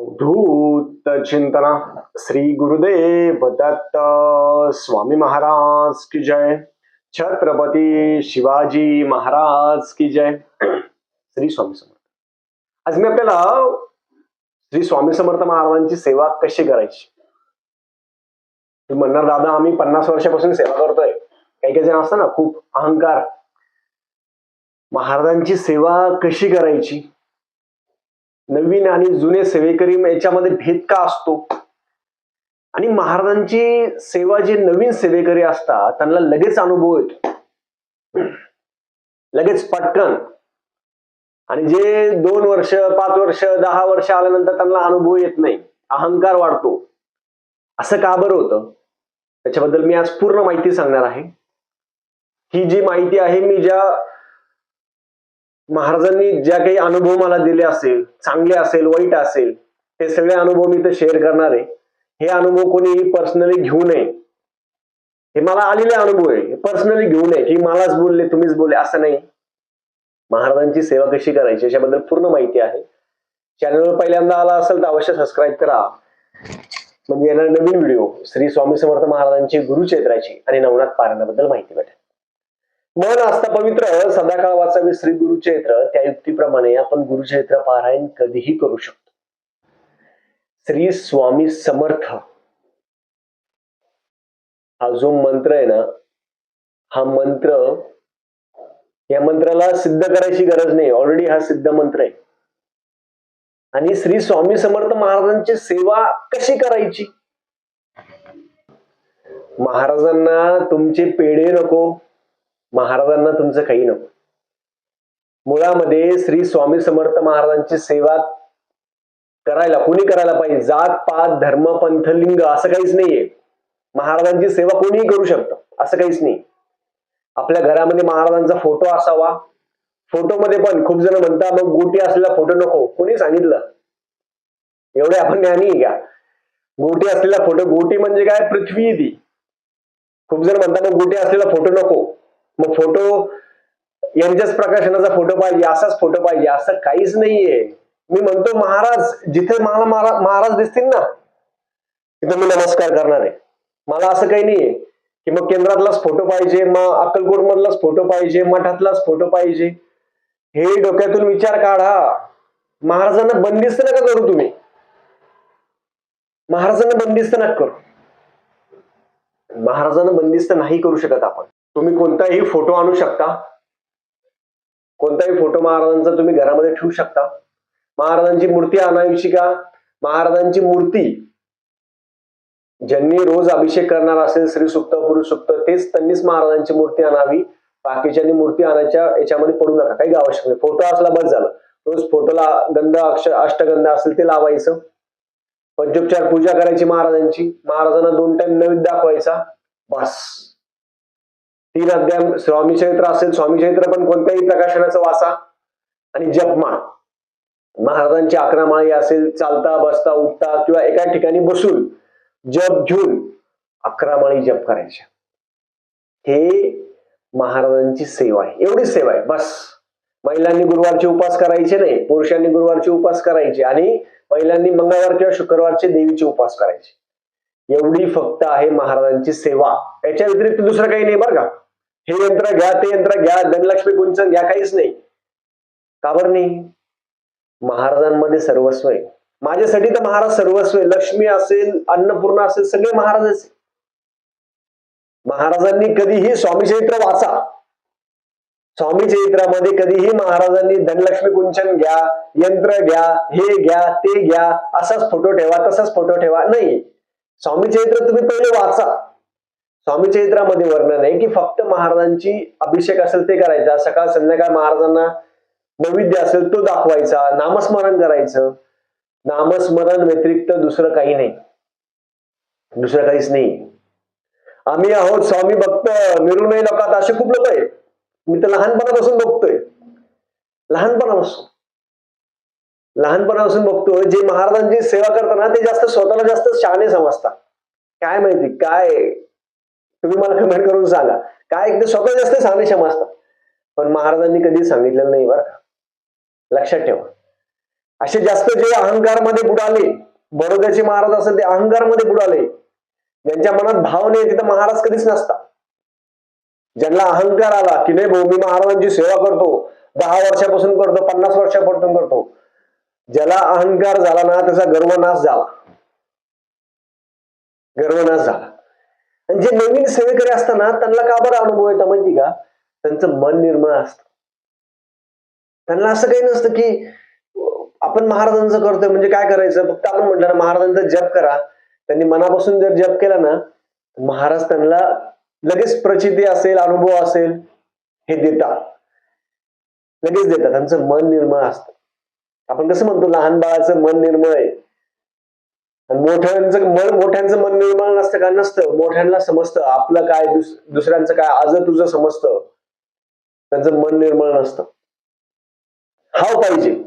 अवधूत चिंतना श्री गुरुदेव दत्त स्वामी महाराज की जय। छत्रपती शिवाजी महाराज की जय। श्री स्वामी समर्थ। आज मी आपल्याला श्री स्वामी समर्थ महाराजांची सेवा कशी करायची? तुम्ही म्हणणार दादा आम्ही पन्नास वर्षापासून सेवा करतोय. काही काही जण असतं ना खूप अहंकार. महाराजांची सेवा कशी करायची? नवीन आणि जुने सेवेकरी याच्यामध्ये भेद का असतो? आणि महाराजांची सेवा जे नवीन सेवेकरी असतात त्यांना लगेच अनुभव येतो. लगेच पटकन. आणि जे दोन वर्ष पाच वर्ष दहा वर्ष आल्यानंतर त्यांना अनुभव येत नाही अहंकार वाढतो. असं का बरं होतं? त्याच्याबद्दल मी आज पूर्ण माहिती सांगणार आहे. ही जी माहिती आहे मी ज्या महाराजांनी ज्या काही अनुभव मला दिले असेल चांगले असेल वाईट असेल ते सगळे अनुभव मी तर शेअर करणार आहे. हे अनुभव कोणी पर्सनली घेऊ नये. हे मला आलेले अनुभव आहे. पर्सनली घेऊ नये की मलाच बोलले तुम्हीच बोलले असं नाही. महाराजांची सेवा कशी करायची याच्याबद्दल पूर्ण माहिती आहे. चॅनलवर पहिल्यांदा आला असेल तर अवश्य सबस्क्राईब करा. म्हणजे येणार नवीन व्हिडिओ श्री स्वामी समर्थ महाराजांची गुरुचैत्राची आणि नवनाथ पारायणाबद्दल माहिती भेटेल. मन असता पवित्र सदाकाळ वाचावे श्री गुरुचैत्र त्या युक्तीप्रमाणे आपण गुरुचैत्र पारायण कधीही करू शकतो. श्री स्वामी समर्थ. हा जो मंत्र आहे ना हा मंत्र या मंत्राला सिद्ध करायची गरज नाही ऑलरेडी हा सिद्ध मंत्र आहे. आणि श्री स्वामी समर्थ महाराजांची सेवा कशी करायची? महाराजांना तुमचे पेढे नको. महाराजांना तुमचं काही नको. मुळामध्ये श्री स्वामी समर्थ महाराजांची सेवा करायला कोणी करायला पाहिजे? जात पात धर्म पंथ लिंग असं काहीच नाहीये. महाराजांची सेवा कोणीही करू शकतं असं काहीच नाही. आपल्या घरामध्ये महाराजांचा फोटो असावा. फोटोमध्ये पण खूप जण म्हणतात मग गोटी असलेला फोटो नको. कोणी सांगितलं? एवढे आपण ज्ञानी घ्या का? गोटी असलेला फोटो गोटी म्हणजे काय? पृथ्वी ती. खूप जण म्हणतात मग गोटी असलेला फोटो नको. मग फोटो यांच्याच प्रकाशनाचा फोटो पाहिजे असाच फोटो पाहिजे असं काहीच नाहीये. मी म्हणतो महाराज जिथे मला महाराज दिसतील ना तिथे मी नमस्कार करणार आहे. मला असं काही नाहीये की मग केंद्रातलाच फोटो पाहिजे मग अक्कलकोट मधलाच फोटो पाहिजे मठातलाच फोटो पाहिजे. हे डोक्यातून विचार काढा. महाराजांना बंदिस्त नका करू तुम्ही. महाराजांना बंदिस्त नका करू. महाराजांना बंदिस्त नाही करू शकत आपण. तुम्ही कोणताही फोटो आणू शकता. कोणताही फोटो महाराजांचा तुम्ही घरामध्ये ठेवू शकता. महाराजांची मूर्ती आणायची का? महाराजांची मूर्ती ज्यांनी रोज अभिषेक करणार असेल श्री सुक्त पुरुष सुक्त तेच त्यांनीच महाराजांची मूर्ती आणावी. बाकीच्यांनी मूर्ती आणायच्या याच्यामध्ये पडू नका. काही आवश्यक नाही. फोटो असला बस झालं. रोज फोटोला गंध अक्ष अष्टगंध असेल ते लावायचं. पंचोपचार पूजा करायची महाराजांची. महाराजांना दोन टाइम नैवेद्य दाखवायचा. बस. तीन अध्याय स्वामी चरित्र असेल स्वामी चरित्र पण कोणत्याही प्रकाशनाचा वाचा आणि जपमाळ. महाराजांची अकरा माळी असेल चालता बसता उठता किंवा एका ठिकाणी बसून जप घेऊन अकरा माळी जप करायच्या. हे महाराजांची सेवा आहे. एवढी सेवा आहे. बस. महिलांनी गुरुवारचे उपास करायचे नाही. पुरुषांनी गुरुवारचे उपास करायचे आणि महिलांनी मंगळवार किंवा शुक्रवारचे देवीचे उपास करायचे. एवढी फक्त आहे महाराजांची सेवा. याच्या व्यतिरिक्त दुसरं काही नाही बरं का? हे यंत्र घ्या ते यंत्र घ्या धनलक्ष्मी कुंचन घ्या काहीच नाही. का बरं नाही? महाराजांमध्ये सर्वस्व आहे. माझ्यासाठी तर महाराज सर्वस्व आहे. लक्ष्मी असेल अन्नपूर्णा असेल सगळे महाराज महाराजांनी कधीही स्वामी चरित्र वाचा. स्वामी चरित्रामध्ये कधीही महाराजांनी धनलक्ष्मी कुंचन घ्या यंत्र घ्या हे घ्या ते घ्या असाच फोटो ठेवा तसाच फोटो ठेवा. नाही. स्वामी चरित्र तुम्ही पहिले वाचा. स्वामी चरित्रामध्ये वर्णन आहे की फक्त महाराजांची अभिषेक असेल ते करायचा सकाळ संध्याकाळ महाराजांना नैवेद्य असेल तो दाखवायचा नामस्मरण करायचं. नामस्मरण व्यतिरिक्त दुसरं काही नाही. दुसरं काहीच नाही. आम्ही आहोत स्वामी भक्त मिरू नाही लोकात असे खूप लोक आहेत. मी तर लहानपणापासून बघतोय. लहानपणापासून. लहानपणापासून बघतो जे महाराजांची सेवा करताना ते जास्त स्वतःला जास्त शहाणे समजतात. काय माहिती? काय? तुम्ही मला कमेंट करून सांगा. काय? ते स्वतः जास्त शहाणे समजतात. पण महाराजांनी कधी सांगितलेलं नाही बरं का. लक्षात ठेवा. असे जास्त जे अहंकारमध्ये बुडाले बडोद्याचे महाराज असेल ते अहंकारमध्ये बुडाले ज्यांच्या मनात भाव नाही तिथं महाराज कधीच नसतात. ज्यांना अहंकार आला की नाही भाऊ मी महाराजांची सेवा करतो दहा वर्षापासून करतो पन्नास वर्षापासून करतो. ज्याला अहंकार झाला ना त्याचा गर्वनाश झाला. गर्वनाश झाला. आणि जे नवीन सेवेकरी असताना त्यांना का बरं अनुभव येतात माहिती का? त्यांचं मन निर्मळ असतं. त्यांना असं काही नसतं की आपण महाराजांचं करतोय म्हणजे काय करायचं? फक्त आपण म्हटलं ना महाराजांचा जप करा. त्यांनी मनापासून जर जप केला ना महाराज त्यांना लगेच प्रचिती असेल अनुभव असेल हे देतात. लगेच देतात. त्यांचं मन निर्मळ असतं. आपण कसं म्हणतो लहान बाळाचं मन निर्मळ आहे. मोठ्यांचं मन मोठ्यांचं मन निर्मळ नसतं का? नसतं. मोठ्यांना समजतं. आपलं काय दुस दुसऱ्यांचं काय आज तुझं समजतं. त्यांचं मन निर्मळ नसतं. हाव पाहिजे.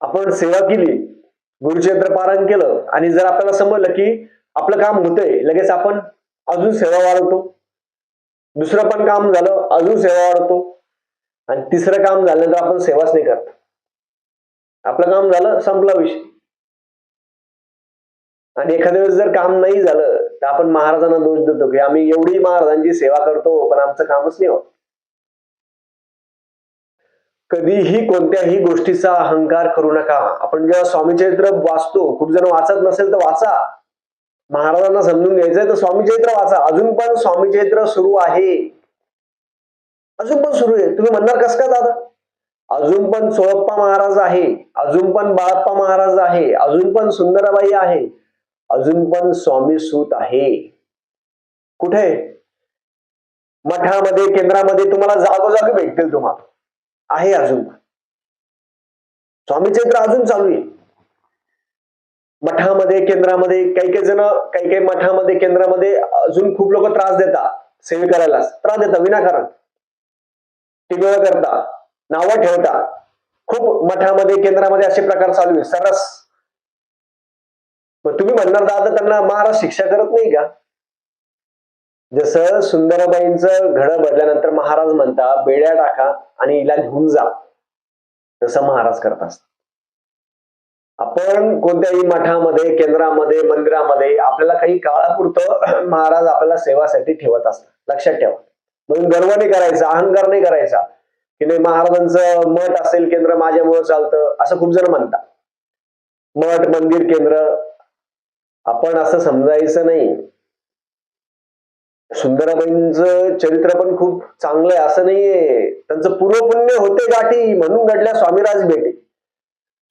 आपण सेवा केली गुरुचरित्र पारायण केलं आणि जर आपल्याला समजलं की आपलं काम होतंय लगेच आपण अजून सेवा वाढवतो. दुसरं पण काम झालं अजून सेवा वाढवतो. आणि तिसरं काम झालं तर आपण सेवाच नाही करत. आपलं काम झालं संपला विषय. आणि एखाद्या वेळेस जर काम नाही झालं तर आपण महाराजांना दोष देतो की आम्ही एवढी महाराजांची सेवा करतो पण आमचं कामच नाही होत. कधीही कोणत्याही गोष्टीचा अहंकार करू नका. आपण जेव्हा स्वामी चरित्र वाचतो खूप जण वाचत नसेल तर वाचा. महाराजांना समजून घ्यायचंय तर स्वामी चरित्र वाचा. अजून पण स्वामी चरित्र सुरू आहे. अजून पण सुरू आहे. तुम्ही म्हणणार कस का दादा? अजून पण सोळप्पा महाराज आहे अजून पण बाळप्पा महाराज आहे अजून पण सुंदराबाई आहे अजून पण स्वामी सूत आहे. कुठे? मठामध्ये केंद्रामध्ये तुम्हाला जागोजागी भेटतील तुम्हाला आहे अजून. स्वामी चैत्र अजून चालू आहे. मठामध्ये केंद्रामध्ये काही काही जण काही काही मठामध्ये केंद्रामध्ये अजून खूप लोक त्रास देतात. सेविकाला त्रास देतात विनाकारण. टिगळ करता नावं ठेवता. खूप मठामध्ये केंद्रामध्ये असे प्रकार चालू आहे सरस. मग तुम्ही म्हणणार दादा त्यांना महाराज शिक्षा करत नाही का? जसं सुंदरबाईंचं घडं भरल्यानंतर महाराज म्हणता बेड्या टाका आणि हिला घेऊन जा. तसं महाराज करत असतात. आपण कोणत्याही मठामध्ये केंद्रामध्ये मंदिरामध्ये आपल्याला काही काळापुरतं महाराज आपल्याला सेवासाठी ठेवत असतात. लक्षात ठेवा. म्हणून गर्व नाही करायचा अहंकार नाही करायचा. की नाही महाराजांचं मठ असेल केंद्र माझ्यामुळे चालतं असं खूप जण म्हणतात. मठ मंदिर केंद्र आपण असं समजायचं नाही. सुंदराबाईंचं चरित्र पण खूप चांगलं आहे असं नाहीये. त्यांचं पूर्वपुण्य होते गाठी म्हणून घडल्या स्वामीराज भेटे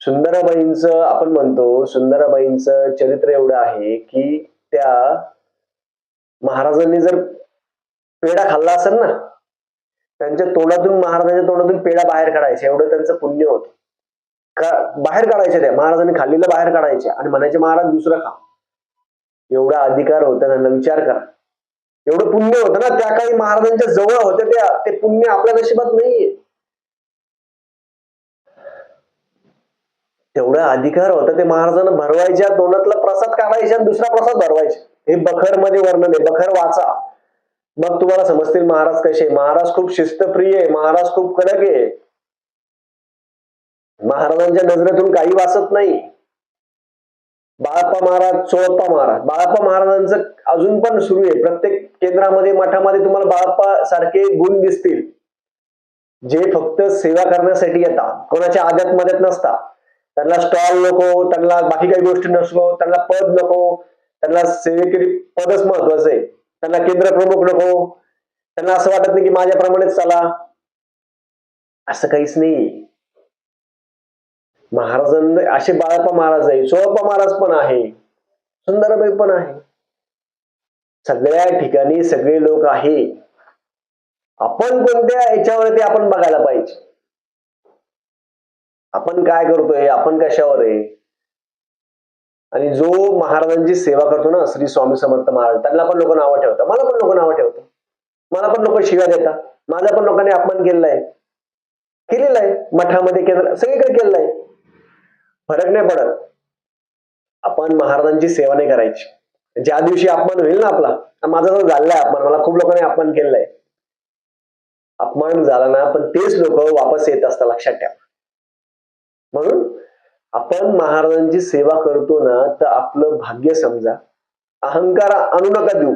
सुंदराबाईंचं आपण म्हणतो सुंदराबाईंचं चरित्र एवढं आहे की त्या महाराजांनी जर पेढा खाल्ला असेल ना त्यांच्या तोंडातून महाराजांच्या तोंडातून पेढा बाहेर काढायचे. एवढं त्यांचं पुण्य होतं. का बाहेर काढायचे त्या. महाराजांनी खाल्लेलं बाहेर काढायचे. आणि म्हणायचे महाराज दुसरं खा. एवढा अधिकार होता त्यांना. विचार करा. एवढं पुण्य होतं ना त्या काही महाराजांच्या जवळ होत्या त्या. ते पुण्य आपल्या नशिबात नाहीये. तेवढा अधिकार होता ते महाराजांना भरवायच्या तोंडातला प्रसाद काढायचा आणि दुसरा प्रसाद भरवायचे. हे बखरमध्ये वर्णन आहे. बखर वाचा. मग तुम्हाला समजतील महाराज कसे? महाराज खूप शिस्तप्रिय आहे महाराज खूप कडक आहे. महाराजांच्या नजरेतून काही वाचत नाही. बाळप्पा महाराज चोळप्पा महाराज. बाळप्पा महाराजांचं अजून पण सुरू आहे. प्रत्येक केंद्रामध्ये मठामध्ये तुम्हाला बाळप्पा सारखे गुण दिसतील. जे फक्त सेवा करण्यासाठी येतात. कोणाच्या आद्यात मदत नसता. त्यांना स्टॉल नको त्यांना बाकी काही गोष्टी नसतो त्यांना पद नको. त्यांना सेवेकरी पदच महत्वाचं आहे. त्यांना केंद्र प्रमुख नको. त्यांना असं वाटत नाही की माझ्याप्रमाणेच चला. असं काहीच नाही. महाराजांना असे बाळप्पा महाराज आहे सोळप्पा महाराज पण आहे. सुंदरबाई पण आहे. सगळ्या ठिकाणी सगळे लोक आहे. आपण कोणत्या याच्यावरती आपण बघायला पाहिजे? आपण काय करतोय? आपण कशावर आहे? आणि जो महाराजांची सेवा करतो ना श्री स्वामी समर्थ महाराज त्यांना पण लोक नावं ठेवतात. मला पण लोक नावं ठेवतात. मला पण लोक शिव्या देतात. माझा पण लोकांनी अपमान केलेला आहे. केलेला आहे. मठामध्ये केलं सगळीकडे केलेला आहे. फरक नाही पडत. आपण महाराजांची सेवा नाही करायची. ज्या दिवशी अपमान होईल ना आपला माझा तर झालाय अपमान. मला खूप लोकांनी अपमान केलेला आहे. अपमान झाला ना पण तेच लोक वापस येत असतात लक्षात ठेवा. म्हणून आपण महाराजांची सेवा करतो ना तर आपलं भाग्य समजा. अहंकार आणू नका देऊ.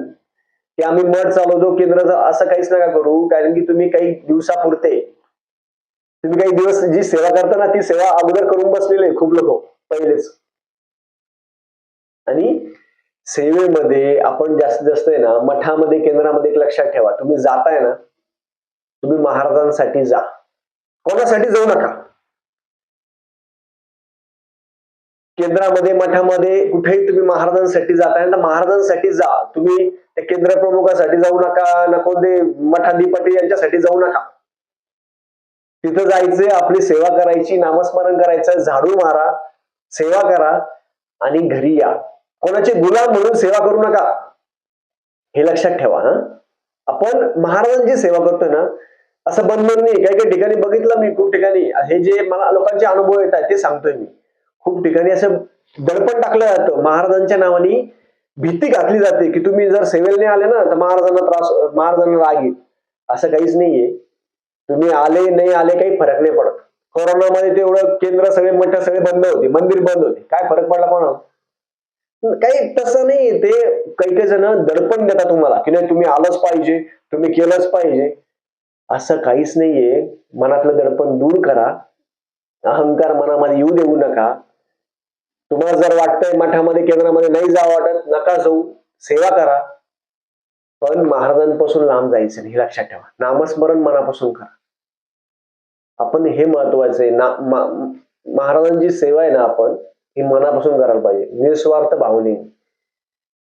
की आम्ही मठ चालवतो केंद्र असं काहीच नका करू कारण की तुम्ही काही दिवसापुरते तुम्ही काही दिवस जी सेवा करता ना ती सेवा अगोदर करून बसलेले खूप लोक पहिलेच. आणि सेवेमध्ये आपण जास्तीत जास्त आहे ना मठामध्ये केंद्रामध्ये एक लक्षात ठेवा. तुम्ही जाताय ना तुम्ही महाराजांसाठी जा. कोणासाठी जाऊ नका? केंद्रामध्ये मठामध्ये कुठेही तुम्ही महाराजांसाठी जाताय ना महाराजांसाठी जा. तुम्ही त्या केंद्र प्रमुखासाठी जाऊ नका. नको ते मठाधिपती यांच्यासाठी जाऊ नका. तिथं जायचंय आपली सेवा करायची नामस्मरण करायचं झाडू मारा सेवा करा आणि घरी या. कोणाचे गुलाम म्हणून सेवा करू नका. हे लक्षात ठेवा हा. आपण महाराजांची सेवा करतो ना असं बंधन नाही. काही काही ठिकाणी बघितलं मी खूप ठिकाणी. हे जे मला लोकांचे अनुभव येत आहेत ते सांगतोय मी. खूप ठिकाणी असं दडपण टाकलं जातं. महाराजांच्या नावाने भीती घातली जाते की तुम्ही जर सेवेलने आले ना तर महाराजांना त्रास महाराजांना राग येईल. असं काहीच नाहीये. तुम्ही आले नाही आले काही फरक नाही पडत. कोरोनामध्ये तेवढं केंद्र सगळे मठ सगळे बंद होते. मंदिर बंद होते. काय फरक पडला पण काही तसं नाही ते काही काही जण दडपण देतात तुम्हाला की नाही तुम्ही आलंच पाहिजे तुम्ही केलंच पाहिजे. असं काहीच नाहीये. मनातलं दडपण दूर करा. अहंकार मनामध्ये येऊ देऊ नका. तुम्हाला जर वाटतंय मठामध्ये केंद्रामध्ये नाही जा वाटत नका जाऊ. सेवा करा. पण महाराजांपासून लांब जायचं नाही हे लक्षात ठेवा. नामस्मरण मनापासून करा. आपण हे महत्वाचं आहे. ना मा- महाराजांची सेवा आहे ना आपण ही मनापासून करायला पाहिजे. निस्वार्थ भावने.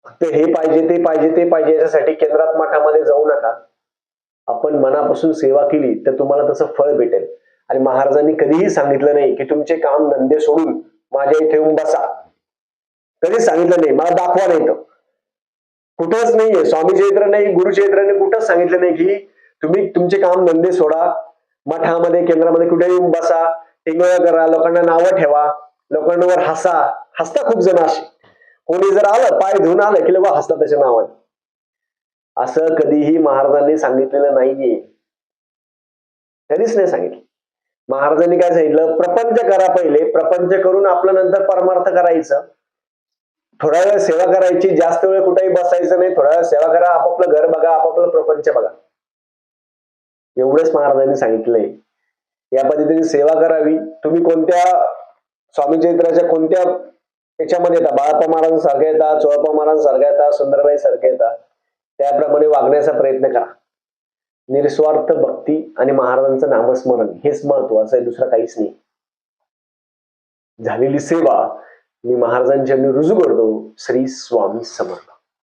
फक्त हे पाहिजे ते पाहिजे ते पाहिजे याच्यासाठी केंद्रात मठामध्ये जाऊ नका. आपण मनापासून सेवा केली तर तुम्हाला तसं फळ भेटेल. आणि महाराजांनी कधीही सांगितलं नाही की तुमचे काम धंदे सोडून माझ्या इथे येऊन बसा. कधीच सांगितलं नाही. मला दाखवा नाही तर कुठंच नाहीये. स्वामी चरित्र नाही गुरु चैत्राने कुठंच सांगितलं नाही की तुम्ही तुमचे काम धंदे सोडा. मठामध्ये केंद्रामध्ये कुठे येऊन बसा. टिंगळ करा लोकांना नावं ठेवा. लोकांवर हसा. हसता खूप जण असे. कोणी जर आलं पाय धुवून आलं की लोक हसता त्याच्या नावाने. असं कधीही महाराजांनी सांगितलेलं नाहीये. कधीच नाही सांगितलं. महाराजांनी काय सांगितलं? प्रपंच करा पहिले. प्रपंच करून आपलं नंतर परमार्थ करायचं. थोडा वेळ सेवा करायची. जास्त वेळ कुठेही बसायचं नाही. थोडा वेळ सेवा करा. आपापलं घर बघा. आपापलं प्रपंच बघा. एवढंच महाराजांनी सांगितलंय. या पद्धतीने सेवा करावी. तुम्ही कोणत्या स्वामी चरित्राच्या कोणत्या याच्यामध्ये येतात बाळाप्पा महाराजांसारख्या येतात चोळप्पा महाराजांसारख्या येतात सुंदरबाई सारख्या येतात त्याप्रमाणे वागण्याचा प्रयत्न करा. निस्वार्थ भक्ती आणि महाराजांचं नामस्मरण हेच महत्वाचं आहे दुसरं काहीच नाही. झालेली सेवा मी महाराजांच्या मी रुजू करतो श्री स्वामी समर्थ.